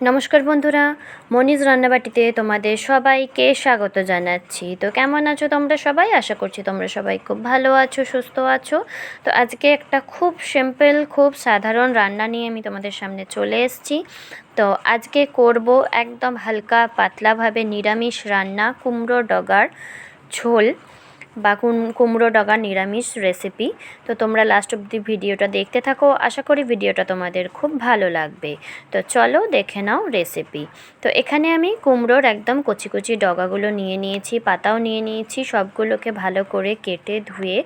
নমস্কার বন্ধুরা, মনিজ রান্নাবাটিতে তোমাদের সবাইকে স্বাগত জানাচ্ছি। তো কেমন আছো তোমরা সবাই? আশা করছি তোমরা সবাই খুব ভালো আছো, সুস্থ আছো। তো আজকে একটা খুব সিম্পল খুব সাধারণ রান্না নিয়ে আমি তোমাদের সামনে চলে এসেছি। তো আজকে করব একদম হালকা পাতলাভাবে নিরামিষ রান্না, কুমড়ো, ডগার ঝোল। বা কুমড়ো ডগা নিরামিষ রেসিপি তো তোমরা লাস্ট অব্দি ভিডিওটা দেখতে থাকো। আশা করি ভিডিওটা তোমাদের খুব ভালো লাগবে। তো চলো দেখে নাও রেসিপি তো এখানে আমি কুমড়োর একদম কচি কচি ডগাগুলো নিয়ে নিয়েছি, পাতাও নিয়ে নিয়েছি, সবগুলোকে ভালো করে কেটে ধুয়ে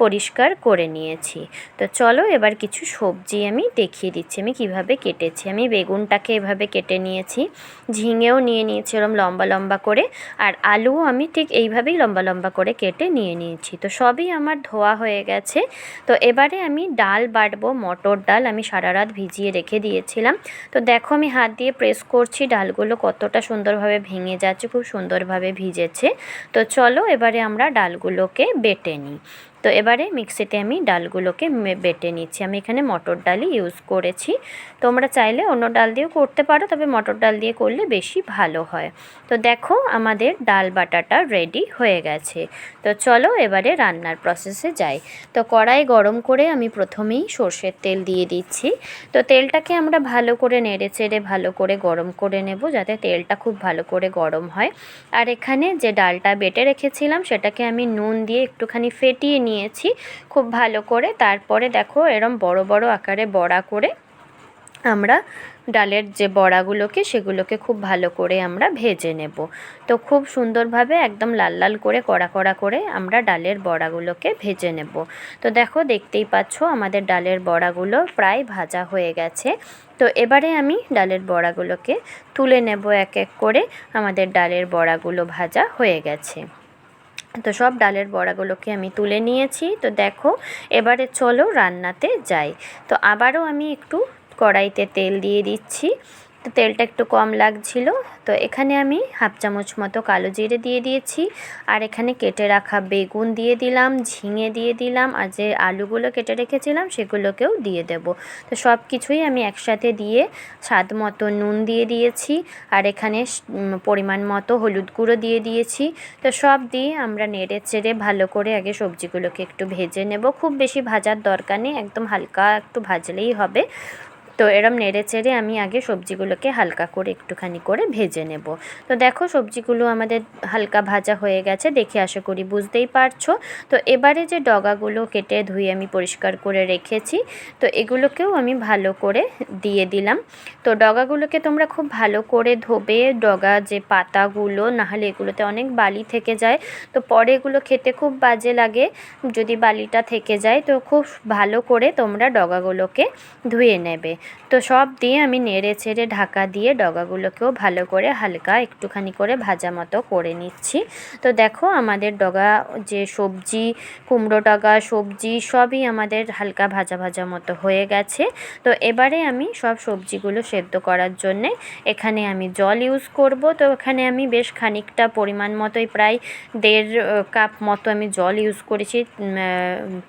পরিষ্কার করে নিয়েছি। তো চলো এবার কিছু সবজি আমি দেখিয়ে দিচ্ছি, আমি কীভাবে কেটেছি। আমি বেগুনটাকে এভাবে কেটে নিয়েছি, ঝিঙেও নিয়ে নিয়েছি এরম লম্বা লম্বা করে, আর আলুও আমি ঠিক এইভাবেই লম্বা লম্বা করে কেটে নিয়ে নিয়েছি। তো সবই আমার ধোয়া হয়ে গেছে। তো এবারে আমি ডাল বাটবো, মটর ডাল আমি সারা রাত ভিজিয়ে রেখে দিয়েছিলাম। তো দেখো আমি হাত দিয়ে প্রেস করছি, ডালগুলো কতটা সুন্দরভাবে ভেঙে যাচ্ছে, খুব সুন্দরভাবে ভিজেছে। তো চলো এবারে আমরা ডালগুলোকে বেটে নিই। তো এবারে মিক্সিতে আমি ডালগুলোকে বেটে নিচ্ছি। আমি এখানে মটর ডালই ইউজ করেছি। তোমরা চাইলে অন্য ডাল দিয়েও করতে পারো, তবে মটর ডাল দিয়ে করলে বেশি ভালো হয়। তো দেখো আমাদের ডাল বাটাটা রেডি হয়ে গেছে। তো চলো এবারে রান্নার প্রসেসে যাই। তো কড়াই গরম করে আমি প্রথমেই সর্ষের তেল দিয়ে দিচ্ছি। তো তেলটাকে আমরা ভালো করে নেড়ে চেড়ে ভালো করে গরম করে নেব যাতে তেলটা খুব ভালো করে গরম হয়। আর এখানে যে ডালটা বেটে রেখেছিলাম সেটাকে আমি নুন দিয়ে একটুখানি ফেটিয়ে নিয়েছি খুব ভালো করে। তারপরে দেখো এরম বড় বড় আকারে বড়া করে আমরা ডালের যে বড়াগুলোকে সেগুলোকে খুব ভালো করে আমরা ভেজে নেব। তো খুব সুন্দরভাবে একদম লাল লাল করে, কড়া কড়া করে আমরা ডালের বড়াগুলোকে ভেজে নেব। তো দেখো দেখতেই পাচ্ছ আমাদের ডালের বড়াগুলো প্রায় ভাজা হয়ে গেছে। তো এবারে আমি ডালের বড়াগুলোকে তুলে নেব এক এক করে। আমাদের ডালের বড়াগুলো ভাজা হয়ে গেছে। তো সব ডালের বড়াগুলোকে আমি তুলে নিয়েছি। তো দেখো, এবারে চলো রান্নাতে যাই। তো আবারও আমি একটু কড়াইতে তেল দিয়ে দিচ্ছি। তো তেলটা একটু কম লাগছিল। তো এখানে আমি হাফ চামচ মতো কালো জিরে দিয়ে দিয়েছি। আর এখানে কেটে রাখা বেগুন দিয়ে দিলাম, ঝিঙে দিয়ে দিলাম, আর যে আলুগুলো কেটে রেখেছিলাম সেগুলোকেও দিয়ে দেব। তো সব কিছুই আমি একসাথে দিয়ে স্বাদ মতো নুন দিয়ে দিয়েছি। আর এখানে পরিমাণ মতো হলুদ গুঁড়ো দিয়ে দিয়েছি। তো সব দিয়ে আমরা নেড়ে চেড়ে ভালো করে আগে সবজিগুলোকে একটু ভেজে নেব। খুব বেশি ভাজার দরকার নেই, একদম হালকা একটু ভাজলেই হবে। তো এরম নেড়ে চেড়ে আমি আগে সবজিগুলোকে হালকা করে একটুখানি করে ভেজে নেব। তো দেখো সবজিগুলো আমাদের হালকা ভাজা হয়ে গেছে, দেখে আশা করি বুঝতেই পারছ। তো এবারে যে ডগাগুলো কেটে ধুয়ে আমি পরিষ্কার করে রেখেছি, তো এগুলোকেও আমি ভালো করে দিয়ে দিলাম। তো ডগাগুলোকে তোমরা খুব ভালো করে ধোবে, ডগা যে পাতাগুলো, নাহলে এগুলোতে অনেক বালি থেকে যায়। তো পরে এগুলো খেতে খুব বাজে লাগে, যদি বালিটা থেকে যায়, তো খুব ভালো করে তোমরা ডগাগুলোকে ধুয়ে নেবে। তো সব দিয়ে আমি নেড়ে ছেড়ে ঢাকা দিয়ে ডগাগুলোকেও ভালো করে হালকা একটুখানি করে ভাজা মতো করে নিচ্ছি। তো দেখো আমাদের ডগা যে সবজি, কুমড়ো ডগা, সবজি সবই আমাদের হালকা ভাজা ভাজা মতো হয়ে গেছে। তো এবারে আমি সব সবজিগুলো সেদ্ধ করার জন্যে এখানে আমি জল ইউজ করব। তো এখানে আমি বেশ খানিকটা পরিমাণ মতোই প্রায় দেড় কাপ মতো আমি জল ইউজ করেছি।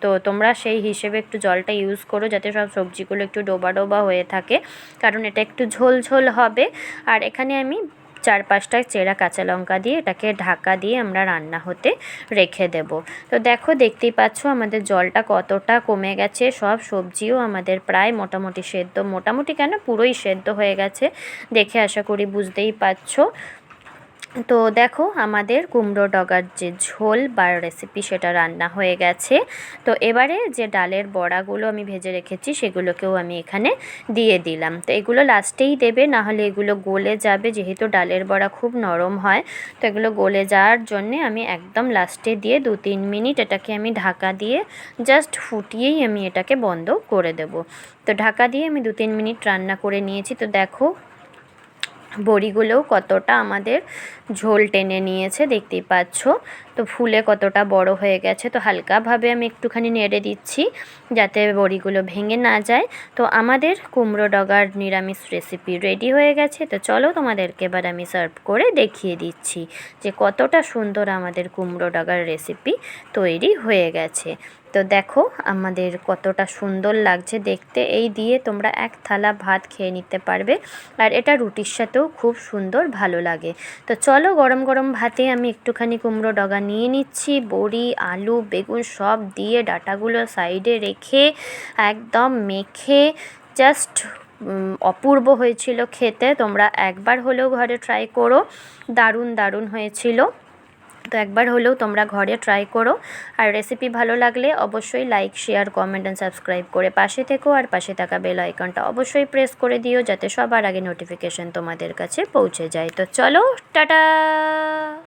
তো তোমরা সেই হিসেবে একটু জলটা ইউজ করো যাতে সব সবজিগুলো একটু ডোবা ডোবা হয়ে থাকে। কারণ এটা একটু ঝোলঝোল ঝোল হবে। আর এখানে আমি চার পাঁচটা চেরা কাঁচা লঙ্কা দিয়ে এটাকে ঢাকা দিয়ে আমরা রান্না হতে রেখে দেব। তো দেখো, দেখতেই পাচ্ছ আমাদের জলটা কতটা কমে গেছে। সব সবজিও আমাদের প্রায় মোটামুটি সেদ্ধ। মোটামুটি কেন? পুরোই সেদ্ধ হয়ে গেছে। দেখে আশা করি বুঝতেই পারছ। তো দেখো আমাদের কুমড়ো ডগার যে ঝোল বা রেসিপি সেটা রান্না হয়ে গেছে। তো এবারে যে ডালের বড়াগুলো আমি ভেজে রেখেছি সেগুলোকেও আমি এখানে দিয়ে দিলাম। তো এগুলো লাস্টেই দেবে না হলে এগুলো গলে যাবে। যেহেতু ডালের বড়া খুব নরম হয়, তো এগুলো গলে যাওয়ার জন্যে আমি একদম লাস্টে দিয়ে দু তিন মিনিট এটাকে আমি ঢাকা দিয়ে জাস্ট ফুটিয়েই আমি এটাকে বন্ধ করে দেব। তো ঢাকা দিয়ে আমি দু তিন মিনিট রান্না করে নিয়েছি। তো দেখো বড়িগুলোও কতটা আমাদের ঝোল টেনে নিয়েছে দেখতেই পাচ্ছ। তো ফুলে কতটা বড় হয়ে গেছে। তো হালকাভাবে আমি একটুখানি নেড়ে দিচ্ছি যাতে বড়িগুলো ভেঙে না যায়। তো আমাদের কুমড়ো ডগার নিরামিষ রেসিপি রেডি হয়ে গেছে। তো চলো তোমাদেরকে এবার আমি সার্ভ করে দেখিয়ে দিচ্ছি যে কতটা সুন্দর আমাদের কুমড়ো ডগার রেসিপি তৈরি হয়ে গেছে। তো দেখো আমাদের কতটা সুন্দর লাগছে দেখতে। এই দিয়ে তোমরা এক থালা ভাত খেয়ে নিতে পারবে। আর এটা রুটির সাথেও খুব সুন্দর ভালো লাগে। তো চলো গরম গরম ভাতে আমি একটুখানি কুমড়ো ডগা নিয়ে নিচ্ছি। বড়ি, আলু, বেগুন সব দিয়ে ডাটাগুলো সাইডে রেখে একদম মেখে জাস্ট অপূর্ব হয়েছিল খেতে। তোমরা একবার হলেও ঘরে ট্রাই করো। দারুণ দারুণ হয়েছিল। তো একবার হলেও তোমরা ঘরে ট্রাই করো। আর রেসিপি ভালো লাগলে অবশ্যই like share comment and subscribe করে পাশে থেকো। আর পাশে থাকা বেল আইকনটা অবশ্যই প্রেস করে দিও যাতে সবার আগে নোটিফিকেশন তোমাদের কাছে পৌঁছে যায়। তো চলো, টাটা!